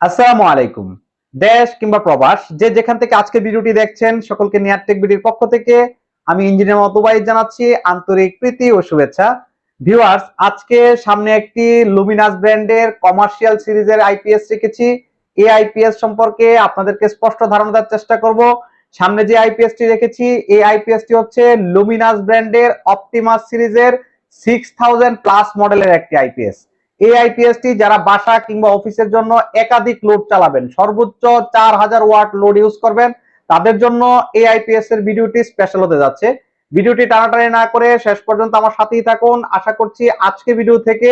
আসসালামু আলাইকুম। দেশ কিংবা প্রবাস, যে যেখান থেকে আজকে ভিডিওটি দেখছেন, সকলকে নিয়ারটেক ভিডিওর পক্ষ থেকে আমি ইঞ্জিনিয়ার মতবাই জানাচ্ছি আন্তরিক প্রীতি ও শুভেচ্ছা। ভিউয়ার্স আজকে সামনে একটি লুমিনাস ব্র্যান্ডের কমার্শিয়াল সিরিজের আইপিএস রেখেছি। এই আইপিএস সম্পর্কে আপনাদেরকে স্পষ্ট ধারণা দেওয়ার চেষ্টা করব। সামনে যে আইপিএসটি রেখেছি, এই আইপিএসটি হচ্ছে লুমিনাস ব্র্যান্ডের অপটিমাস সিরিজের সিক্স থাউজেন্ড প্লাস মডেলের একটি আইপিএস এই আইপিএসটি যারা বাসা কিংবা অফিসের জন্য একাধিক লোড চালাবেন, সর্বোচ্চ চার হাজার ওয়াট লোড ইউজ করবেন, তাদের জন্য এই আইপিএস এর ভিডিওটি স্পেশাল হতে যাচ্ছে। ভিডিওটি টানাটানি না করে শেষ পর্যন্ত আমার সাথেই থাকুন। আশা করছি আজকে ভিডিও থেকে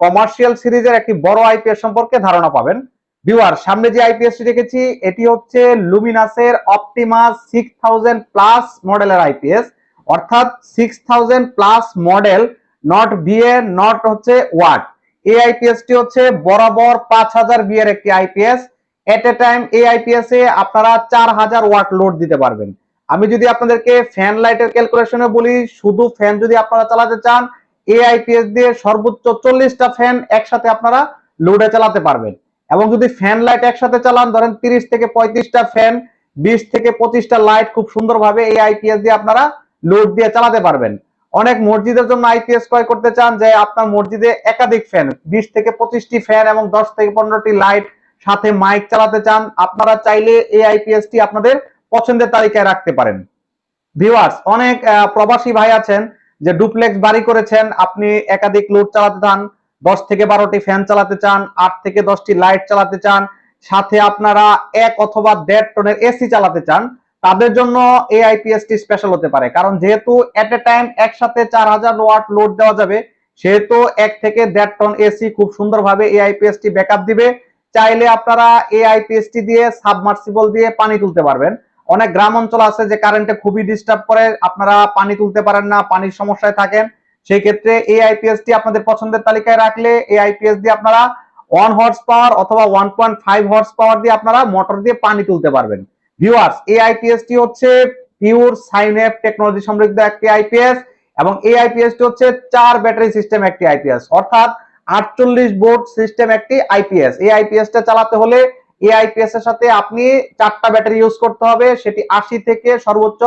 কমার্শিয়াল সিরিজের একটি বড় আইপিএস সম্পর্কে ধারণা পাবেন। ভিউয়ার সামনে যে আইপিএস রেখেছি এটি হচ্ছে লুমিনাসের অপটিমাস সিক্স থাউজেন্ড প্লাস মডেলের আইপিএস অর্থাৎ six thousand plus model not VA not হচ্ছে ওয়াট এই আইপিএসটি হচ্ছে বরাবর পাঁচ হাজার বিয়ের একটি আইপিএস এট এ টাইম এই আইপিএস এ আপনারা চার হাজার ওয়াট লোড দিতে পারবেন। আমি যদি আপনাদেরকে ফ্যান লাইটের ক্যালকুলেশনে বলি, শুধু ফ্যান যদি আপনারা চালাতে চান, এই আইপিএস দিয়ে সর্বোচ্চ চল্লিশটা ফ্যান একসাথে আপনারা লোডে চালাতে পারবেন। এবং যদি ফ্যান লাইট একসাথে চালান, ধরেন তিরিশ থেকে পঁয়ত্রিশটা ফ্যান বিশ থেকে পঁচিশটা লাইট খুব সুন্দরভাবে এই আইপিএস দিয়ে আপনারা লোড দিয়ে চালাতে পারবেন। অনেক মসজিদের জন্য আইপিএস ক্রয় করতে চান, যে আপনার মসজিদে একাধিক ফ্যান বিশ থেকে পঁচিশটি ফ্যান এবং দশ থেকে পনেরোটি লাইট সাথে মাইক চালাতে চান, আপনারা চাইলে এই আইপিএস টি আপনাদের পছন্দের তালিকায় রাখতে পারেন। ভিউয়ার্স অনেক প্রবাসী ভাই আছেন যে ডুপ্লেক্স বাড়ি করেছেন, আপনি একাধিক লোড চালাতে চান, দশ থেকে বারোটি ফ্যান চালাতে চান, আট থেকে দশটি লাইট চালাতে চান, সাথে আপনারা এক অথবা দেড় টনের এসি চালাতে চান তাদের জন্য এই আইপিএসটি স্পেশাল হতে পারে। কারণ যেহেতু এট এ টাইম একসাথে চার হাজার ওয়াট লোড দেওয়া যাবে, সেহেতু এক থেকে দেড় টন এসি খুব সুন্দরভাবে এই আইপিএসটি দিবে। চাইলে আপনারা এই আইপিএসটি দিয়ে সাবমার্সিবল দিয়ে পানি তুলতে পারবেন। অনেক গ্রাম অঞ্চল আছে যে কারেন্টে খুবই ডিস্টার্ব করে, আপনারা পানি তুলতে পারেন না, পানির সমস্যায় থাকেন। সেই ক্ষেত্রে এই আইপিএসটি আপনাদের পছন্দের তালিকায় রাখলে এই আইপিএস দিয়ে আপনারা ওয়ান হর্স পাওয়ার অথবা one point five horse power দিয়ে আপনারা মোটর দিয়ে পানি তুলতে পারবেন। ভিউয়ার্স এই আইপিএসটি হচ্ছে পিওর সাইনএফ টেকনোলজি সমৃদ্ধ একটি আইপিএস এবং এই আইপিএসটি হচ্ছে চার ব্যাটারি সিস্টেম একটি আইপিএস অর্থাৎ আটচল্লিশ বোর্ড সিস্টেম একটি আইপিএস এই আইপিএসটা চালাতে হলে এই আইপিএস এর সাথে আপনি চারটা ব্যাটারি ইউজ করতে হবে, সেটি আশি থেকে সর্বোচ্চ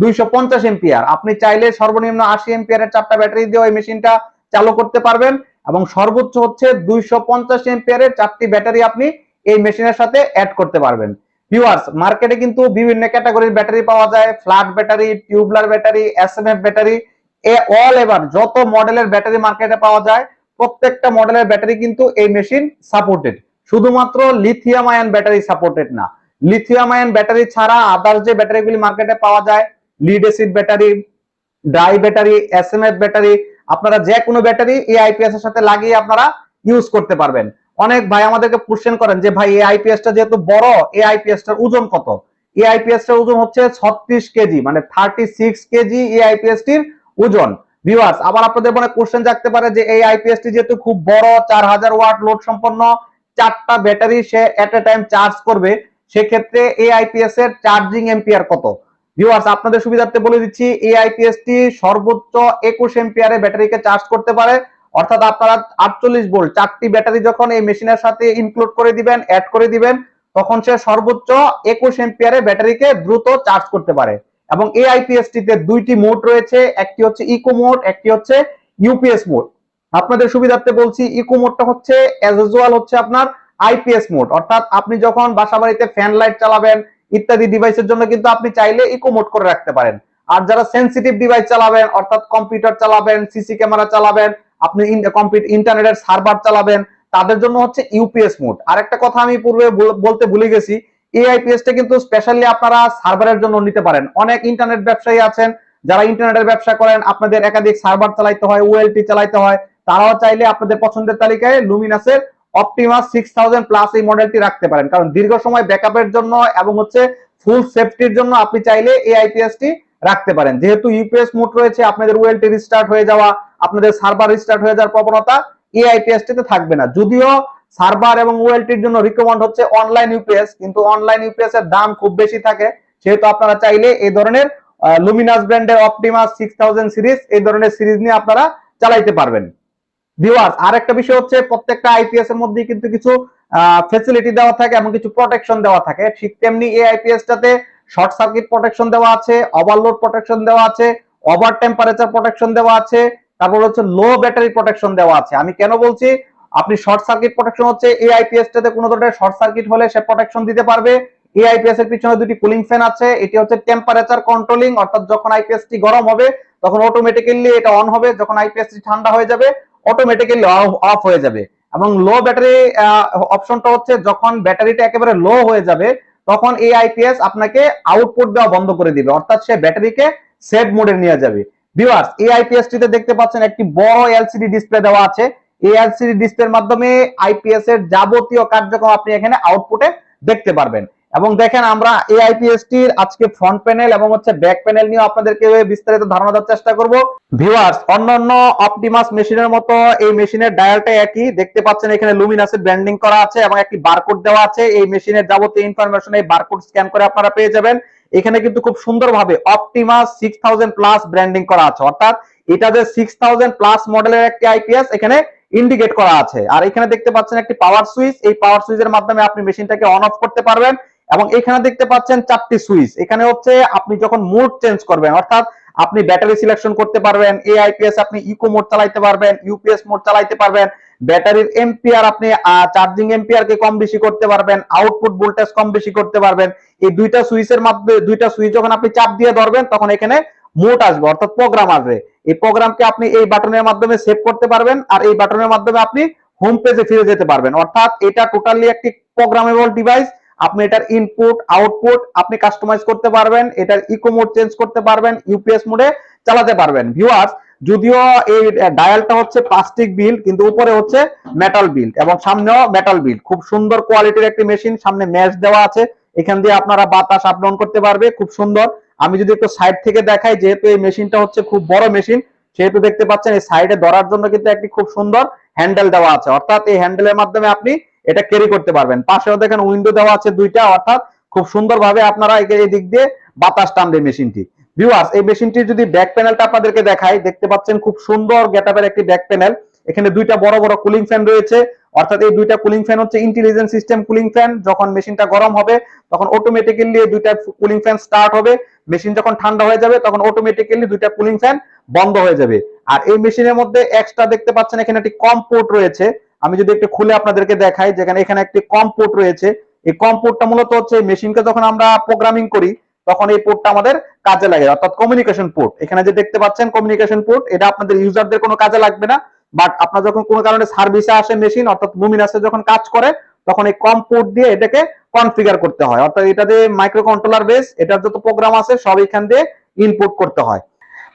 দুইশো পঞ্চাশ এম্পিয়ার আপনি চাইলে সর্বনিম্ন আশি এম্পিয়ারের চারটা ব্যাটারি দিয়ে ওই মেশিনটা চালু করতে পারবেন এবং সর্বোচ্চ হচ্ছে দুইশো পঞ্চাশ এম্পিয়ারের চারটি ব্যাটারি আপনি এই মেশিনের সাথে অ্যাড করতে পারবেন। ভিউয়ার্স মার্কেটে কিন্তু বিভিন্ন ক্যাটাগরির ব্যাটারি পাওয়া যায় flat battery tubular battery SMF battery এ অল এভার যত মডেলের ব্যাটারি মার্কেটে পাওয়া যায়, প্রত্যেকটা মডেলের ব্যাটারি কিন্তু এই মেশিন সাপোর্টেড শুধুমাত্র লিথিয়াম আয়ন ব্যাটারি সাপোর্টেড না। লিথিয়াম আয়ন ব্যাটারি ছাড়া আদার্স যে ব্যাটারিগুলি মার্কেটে পাওয়া যায় lead acid battery dry battery SMF battery আপনারা যে কোনো ব্যাটারি এই আইপিএস এর সাথে লাগিয়ে আপনারা ইউজ করতে পারবেন। অনেক ভাই আমাদেরকে কোশ্চেন করেন যে, ভাই, এই আইপিএস টা যেহেতু বড়, এই আইপিএস টার ওজন কত? এই আইপিএস টার ওজন হচ্ছে ছত্রিশ কেজি মানে থার্টি সিক্স কেজি এই আইপিএস টির ওজন। ভিউয়ার্স আবার আপনাদের মনে কোশ্চেন জাগতে পারে যে, এই আইপিএস টি যেহেতু খুব বড়, চার হাজার ওয়াট লোড সম্পন্ন, চারটা ব্যাটারি সে এট এ টাইম চার্জ করবে, সেক্ষেত্রে এই আইপিএস এর চার্জিং এম্পিয়ার কত? ভিউয়ার্স আপনাদের সুবিধার্থে বলে দিচ্ছি, এই আইপিএস টি সর্বোচ্চ একুশ এম্পিয়ারে ব্যাটারিকে চার্জ করতে পারে। অর্থাৎ আপনারা আটচল্লিশ ভোল্ট, চারটি ব্যাটারি যখন এই মেশিনের সাথে ইনক্লুড করে দিবেন অ্যাড করে দিবেন, তখন সে সর্বোচ্চ একুশ এম্পিয়ারে ব্যাটারিকে দ্রুত চার্জ করতে পারে। এবং এই আইপিএস টিতে দুইটি মোড রয়েছে, একটি হচ্ছে ইকো মোড একটি হচ্ছে ইউপিএস মোড আপনাদের সুবিধার্থে বলছি ইকো মোডটা হচ্ছে অ্যাজ ইউজুয়াল হচ্ছে আপনার আইপিএস মোড অর্থাৎ আপনি যখন বাসা বাড়িতে ফ্যান লাইট চালাবেন, ইত্যাদি ডিভাইসের জন্য কিন্তু আপনি চাইলে ইকো মোড করে রাখতে পারেন। আর যারা সেন্সিটিভ ডিভাইস চালাবেন, অর্থাৎ কম্পিউটার চালাবেন সিসি ক্যামেরা চালাবেন আপনি ইন্টারনেটের সার্ভার চালাবেন, তাদের জন্য হচ্ছে ইউপিএস মোড আর একটা কথা আমি পূর্বে বলতে ভুলে গেছি এই আইপিএস টা কিন্তু স্পেশালি আপনারা সার্ভারের জন্য নিতে পারেন। অনেক ইন্টারনেট ব্যবসায়ী আছেন, যারা ইন্টারনেটের ব্যবসা করেন, আপনাদের একাধিক সার্ভার চালাইতে হয় ওএলটি চালাইতে হয়, তারাও চাইলে আপনাদের পছন্দের তালিকায় লুমিনাসের অপটিমাস সিক্স থাউজেন্ড প্লাস এই মডেলটি রাখতে পারেন। কারণ দীর্ঘ সময় ব্যাকআপের জন্য এবং হচ্ছে ফুল সেফটির জন্য আপনি চাইলে এই আইপিএস টি রাখতে পারেন। যেহেতু ইউপিএস মোড রয়েছে, আপনাদের ওয়েলটি রিস্টার্ট হয়ে যাওয়া আপনাদের সার্ভার রিস্টার্ট হয়ে যাওয়ার প্রবণতা এই টিতে থাকবে না। যদিও সার্ভার এবং ওয়েলটির জন্য রিকমেন্ড হচ্ছে অনলাইন ইউপিএস কিন্তু অনলাইন ইউপিএস এর দাম খুব বেশি থাকে। সেহেতু আপনারা চাইলে এই ধরনের লুমিনাস ব্র্যান্ডের অপটিমাস সিক্স থাউজেন্ড সিরিজ এই ধরনের সিরিজ নিয়ে আপনারা চালাইতে পারবেন। ভিউয়ার্স আর একটা বিষয় হচ্ছে প্রত্যেকটা আইপিএস এর মধ্যে কিন্তু কিছু ফেসিলিটি দেওয়া থাকে এবং কিছু প্রোটেকশন দেওয়া থাকে। ঠিক তেমনি এই আইপিএস টাতে শর্ট সার্কিট প্রোটেকশন দেওয়া আছে ওভারলোড প্রোটেকশন দেওয়া আছে ওভার টেম্পারেচার প্রোটেকশন দেওয়া আছে তারপর হচ্ছে লো ব্যাটারি প্রোটেকশন দেওয়া আছে। আমি কেন বলছি? আপনি শর্ট সার্কিট প্রোটেকশন হচ্ছে এই আইপিএস টাতে কোনো ধরনের শর্ট সার্কিট হলে সে প্রোটেকশন দিতে পারবে। এই আইপিএস এর পিছনে দুটি কুলিং ফ্যান আছে, এটি হচ্ছে টেম্পারেচার কন্ট্রোলিং অর্থাৎ যখন আইপিএস টি গরম হবে, তখন অটোমেটিক্যালি এটা অন হবে। যখন আইপিএস টি ঠান্ডা হয়ে যাবে অটোমেটিক্যালি অফ হয়ে যাবে। এবং লো ব্যাটারি অপশনটা হচ্ছে যখন ব্যাটারিটা একেবারে লো হয়ে যাবে, তখন এই আইপিএস আপনাকে আউটপুট দেওয়া বন্ধ করে দিবে। অর্থাৎ সে ব্যাটারিকে সেভ মোডে নিয়ে যাবে। ভিউয়ার্স এই আইপিএস টিতে দেখতে পাচ্ছেন একটি বড় এলসিডি ডিসপ্লে দেওয়া আছে। এই এলসিডি ডিসপ্লের মাধ্যমে আইপিএস এর যাবতীয় কার্যক্রম আপনি এখানে আউটপুটে দেখতে পারবেন। এবং দেখেন আমরা এই আইপিএস টির আজকে ফ্রন্ট প্যানেল এবং হচ্ছে ব্যাক প্যানেল নিয়ে আপনাদেরকে বিস্তারিত ধারণা দেওয়ার চেষ্টা করব। ভিউয়ার্স অন্যান্য অপটিমাস মেশিনের মতো এই মেশিনের ডায়ালটা একই। দেখতে পাচ্ছেন এখানে লুমিনাসের ব্র্যান্ডিং করা আছে এবং একটি বারকোড দেওয়া আছে। এই মেশিনের যাবতীয় ইনফরমেশন এই বারকোড স্ক্যান করে আপনারা পেয়ে যাবেন। এখানে কিন্তু খুব সুন্দরভাবে Optimus six thousand plus branding করা আছে। অর্থাৎ এটা যে সিক্স থাউজেন্ড প্লাস মডেলের একটি আইপিএস এখানে ইন্ডিকেট করা আছে। আর এখানে দেখতে পাচ্ছেন একটি পাওয়ার সুইচ এই পাওয়ার সুইচের মাধ্যমে আপনি মেশিনটাকে অন অফ করতে পারবেন এবং এখানে দেখতে পাচ্ছেন চারটি সুইচ এখানে হচ্ছে আপনি যখন মোড চেঞ্জ করবেন, অর্থাৎ আপনি ব্যাটারি সিলেকশন করতে পারবেন, এই আইপিএস আপনি ইকো মোড চালাইতে পারবেন ইউপিএস মোড চালাইতে পারবেন ব্যাটারির এম্পিয়ার আপনি চার্জিং এম্পিয়ার কে কম বেশি করতে পারবেন আউটপুট ভোল্টেজ কম বেশি করতে পারবেন। এই দুইটা সুইচের মাধ্যমে, দুইটা সুইচ যখন আপনি চাপ দিয়ে ধরবেন, তখন এখানে মোড আসবে, অর্থাৎ প্রোগ্রাম আসবে। এই প্রোগ্রামকে আপনি এই বাটনের মাধ্যমে সেভ করতে পারবেন, আর এই বাটনের মাধ্যমে আপনি হোম পেজে ফিরে যেতে পারবেন। অর্থাৎ এটা টোটালি একটি প্রোগ্রামেবল ডিভাইস আপনি এটার ইনপুট আউটপুট আপনি কাস্টমাইজ করতে পারবেন, এটার ইকো মোড চেঞ্জ করতে পারবেন ইউপিএস মোডে চালাতে পারবেন। ভিউয়ার্স যদিও এই ডায়ালটা হচ্ছে প্লাস্টিক বিল কিন্তু উপরে হচ্ছে মেটাল বিল এবং সামনেও মেটাল বিল খুব সুন্দর কোয়ালিটির একটি মেশিন সামনে ম্যাচ দেওয়া আছে। এখান দিয়ে আপনারা বাতাস আপ ডাউন করতে পারবে, খুব সুন্দর। আমি যদি একটু সাইড থেকে দেখাই, যেহেতু এই মেশিনটা হচ্ছে খুব বড় মেশিন সেহেতু দেখতে পাচ্ছেন এই সাইডে ধরার জন্য কিন্তু একটি খুব সুন্দর হ্যান্ডেল দেওয়া আছে। অর্থাৎ এই হ্যান্ডেলের মাধ্যমে আপনি এটা ক্যারি করতে পারবেন। পাশেও দেখেন উইন্ডো দেওয়া আছে দুইটা, অর্থাৎ খুব সুন্দরভাবে আপনারা এই দিক দিয়ে বাতাস টানবে মেশিনটি ভিউয়ার্স এই মেশিনটির যদি ব্যাক প্যানেলটা আপনাদেরকে দেখাই, দেখতে পাচ্ছেন খুব সুন্দর গেটআপের একটি ব্যাক প্যানেল এখানে দুইটা বড় বড় কুলিং ফ্যান রয়েছে। অর্থাৎ এই দুইটা কুলিং ফ্যান হচ্ছে ইন্টেলিজেন্ট সিস্টেম কুলিং ফ্যান যখন মেশিনটা গরম হবে, তখন অটোমেটিক্যালি দুইটা কুলিং ফ্যান স্টার্ট হবে। মেশিন যখন ঠান্ডা হয়ে যাবে, তখন অটোমেটিক্যালি দুইটা কুলিং ফ্যান বন্ধ হয়ে যাবে। আর এই মেশিনের মধ্যে এক্সট্রা দেখতে পাচ্ছেন, এখানে একটি কম পোর্ট রয়েছে। আমি যদি একটু খুলে আপনাদেরকে দেখাই, যেখানে এখানে একটি কম পোর্ট রয়েছে। এই কম পোর্টটা মূলত হচ্ছে মেশিনকে যখন আমরা প্রোগ্রামিং করি তখন এই পোর্টটা আমাদের কাজে লাগে, অর্থাৎ কমিউনিকেশন পোর্ট এখানে যে দেখতে পাচ্ছেন কমিউনিকেশন পোর্ট এটা আপনাদের ইউজারদের কোনো কাজে লাগবে না। বাট আপনার যখন কোনো কারণে সার্ভিসে আসে মেশিন অর্থাৎ লুমিনাসে যখন কাজ করে, তখন এই কম পোর্ট দিয়ে এটাকে কনফিগার করতে হয়। অর্থাৎ এটা দিয়ে মাইক্রো কন্ট্রোলার বেস এটার যত প্রোগ্রাম আছে, সব এখান দিয়ে ইনপুট করতে হয়।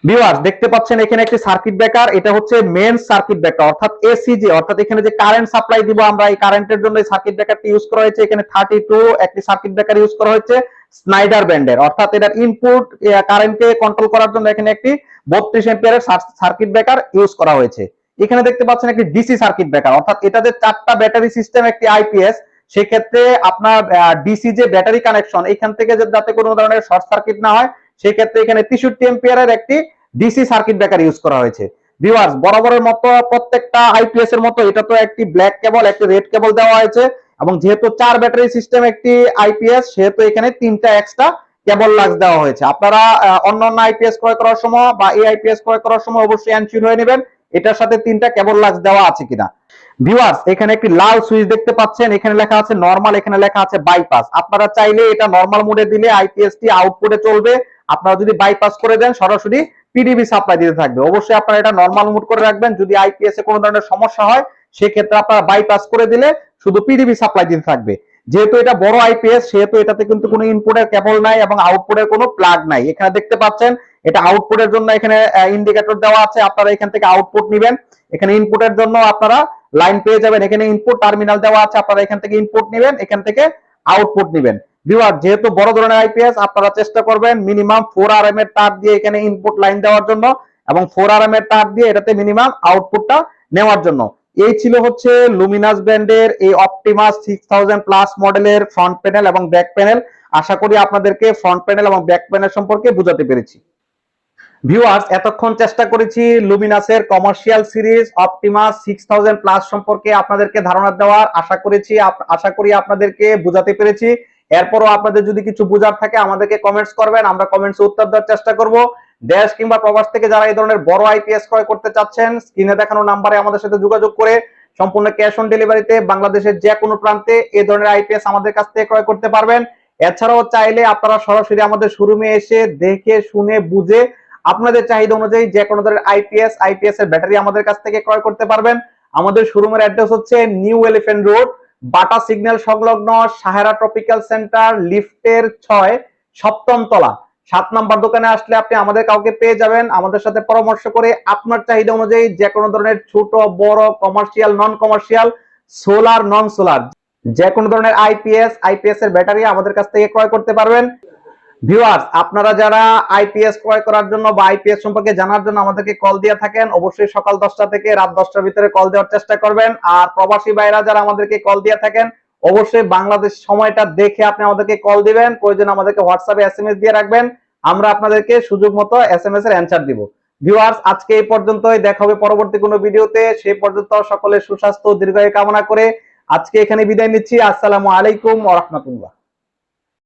ভিউয়ার্স দেখতে পাচ্ছেন এখানে একটি সার্কিট ব্রেকার এটা হচ্ছে মেন সার্কিট ব্রেকার অর্থাৎ এসিজি অর্থাৎ এখানে যে কারেন্ট সাপ্লাই দিব আমরা, এই কারেন্টের জন্য এই সার্কিট ব্রেকারটি ইউজ করা হয়েছে। এখানে 32 একটি সার্কিট ব্রেকার ইউজ করা হয়েছে। স্নাইডার ব্যান্ডের অর্থাৎ এটার ইনপুট কারেন্টকে কন্ট্রোল করার জন্য এখানে একটি 32 এম্পিয়ারের সার্কিট ব্রেকার ইউজ করা হয়েছে। এখানে দেখতে পাচ্ছেন একটি ডিসি সার্কিট ব্রেকার অর্থাৎ এটাতে চারটা ব্যাটারি সিস্টেম একটি আইপিএস সেক্ষেত্রে আপনার ডিসি যে ব্যাটারি কানেকশন এখান থেকে যাতে কোনো ধরনের শর্ট সার্কিট না হয়, সেক্ষেত্রে এখানে তেষট্টি এম্পিয়ারের একটি ডিসি সার্কিট ব্রেকার ইউজ করা হয়েছে। ভিউয়ার্স বরাবরের মতো প্রত্যেকটা আইপিএস এর মতো, এটা তো একটি ব্ল্যাক কেবল একটি রেড কেবল দেওয়া হয়েছে। এবং যেহেতু চার ব্যাটারি সিস্টেম একটি আইপিএস সেহেতু এখানে তিনটা এক্সট্রা কেবল লাক্স দেওয়া হয়েছে। আপনারা অন্য অন্য আইপিএস ক্রয় করার সময় বা এই আইপিএস ক্রয় করার সময় অবশ্যই এনশিওর হয়ে নেবেন। এটার সাথে তিনটা কেবল লাক্স দেওয়া আছে কিনা। ভিউয়ার্স এখানে একটি লাল সুইচ দেখতে পাচ্ছেন। এখানে লেখা আছে নরমাল এখানে লেখা আছে বাইপাস আপনারা চাইলে এটা নরমাল মোডে দিলে আইপিএস টি আউটপুটে চলবে। আপনারা যদি বাইপাস করে দেন, সরাসরি পিডিবি সাপ্লাই দিতে থাকবে। অবশ্যই আপনারা এটা নরমাল মোড করে রাখবেন। যদি আইপিএস এ কোনো ধরনের সমস্যা হয়, সেক্ষেত্রে আপনারা বাইপাস করে দিলে শুধু পিডিবি সাপ্লাই দিতে থাকবে। যেহেতু এটা বড় আইপিএস সেহেতু এটাতে কিন্তু কোনো ইনপুটের কেবল নাই এবং আউটপুটের কোনো প্লাগ নাই। এখানে দেখতে পাচ্ছেন, এটা আউটপুটের জন্য এখানে ইন্ডিকেটর দেওয়া আছে। আপনারা এখান থেকে আউটপুট নেবেন। এখানে ইনপুটের জন্য আপনারা লাইন পেয়ে যাবেন। এখানে ইনপুট টার্মিনাল দেওয়া আছে। আপনারা এখান থেকে ইনপুট নেবেন, এখান থেকে আউটপুট নেবেন। ভিউয়ার যেহেতু বড় ধরনের আইপিএস আপনারা চেষ্টা করবেন মিনিমাম ফোর আর এম এর তার দিয়ে এখানে ইনপুট লাইন দেওয়ার জন্য এবং ফোর আর এম এর তার দিয়ে এটাতে মিনিমাম আউটপুটটা নেওয়ার জন্য। এই ছিল হচ্ছে লুমিনাস ব্র্যান্ডের এই অপটিমাস সিক্স থাউজেন্ড প্লাস মডেলের ফ্রন্ট প্যানেল এবং ব্যাক প্যানেল আশা করি আপনাদেরকে ফ্রন্ট প্যানেল এবং ব্যাক প্যানেল সম্পর্কে বোঝাতে পেরেছি। ভিউয়ার্স এতক্ষণ চেষ্টা করেছি লুমিনাসের commercial series Optimus six thousand plus সম্পর্কে আপনাদেরকে ধারণা দেওয়ার। আশা করেছি আশা করি আপনাদেরকে বোঝাতে পেরেছি। এরপরও আপনাদের যদি কিছু বোঝার থাকে আমাদেরকে কমেন্টস করবেন, আমরা কমেন্টস উত্তর দেওয়ার চেষ্টা করব। দেশ কিংবা প্রবাস থেকে যারা এই ধরনের বড় আইপিএস ক্রয় করতে চাচ্ছেন, স্ক্রিনে দেখানো নাম্বারে আমাদের সাথে যোগাযোগ করে সম্পূর্ণ ক্যাশ অন ডেলিভারিতে বাংলাদেশের যে কোনো প্রান্তে এই ধরনের আইপিএস আমাদের কাছ থেকে ক্রয় করতে পারবেন। এছাড়াও চাইলে আপনারা সরাসরি আমাদের শোরুমে এসে দেখে, শুনে, বুঝে আপনাদের চাহিদা অনুযায়ী যে কোনো ধরনের আইপিএস আইপিএস এর ব্যাটারি আমাদের কাছ থেকে ক্রয় করতে পারবেন। আমাদের শোরুমের অ্যাড্রেস হচ্ছে New Elephant Road Bata signal সংলগ্ন সাহারা ট্রপিক্যাল সেন্টার লিফটের ছয় সপ্তম তলা সাত নাম্বার দোকানে আসলে আপনি আমাদের কাউকে পেয়ে যাবেন। আমাদের সাথে পরামর্শ করে আপনার চাহিদা অনুযায়ী যে কোনো ধরনের ছোট, বড় commercial non commercial solar non solar যে কোনো ধরনের আইপিএস আইপিএস এর ব্যাটারি আমাদের কাছ থেকে ক্রয় করতে পারবেন। ভিউয়ার্স আপনারা যারা আইপিএস ক্রয় করার জন্য বা আইপিএস সম্পর্কে জানার জন্য আমাদেরকে কল দিয়ে থাকেন, অবশ্যই সকাল দশটা থেকে রাত দশটার ভিতরে কল দেওয়ার চেষ্টা করবেন। আর প্রবাসী ভাইরা যারা আমাদেরকে কল দিয়ে থাকেন অবশ্যই বাংলাদেশ সময়টা দেখে আপনি আমাদেরকে কল দিবেন। প্রয়োজন আমাদেরকে হোয়াটসঅ্যাপে এসএমএস দিয়ে রাখবেন। আমরা আপনাদেরকে সুযোগ মতো এস এম এস এর অ্যান্সার দিব। ভিউয়ার্স আজকে এই পর্যন্তই। দেখা হবে পরবর্তী কোনো ভিডিওতে। সেই পর্যন্ত সকলের সুস্বাস্থ্য দীর্ঘায়ু কামনা করে আজকে এখানে বিদায় নিচ্ছি। আসসালামু আলাইকুম ওয়া রাহমাতুল্লাহ।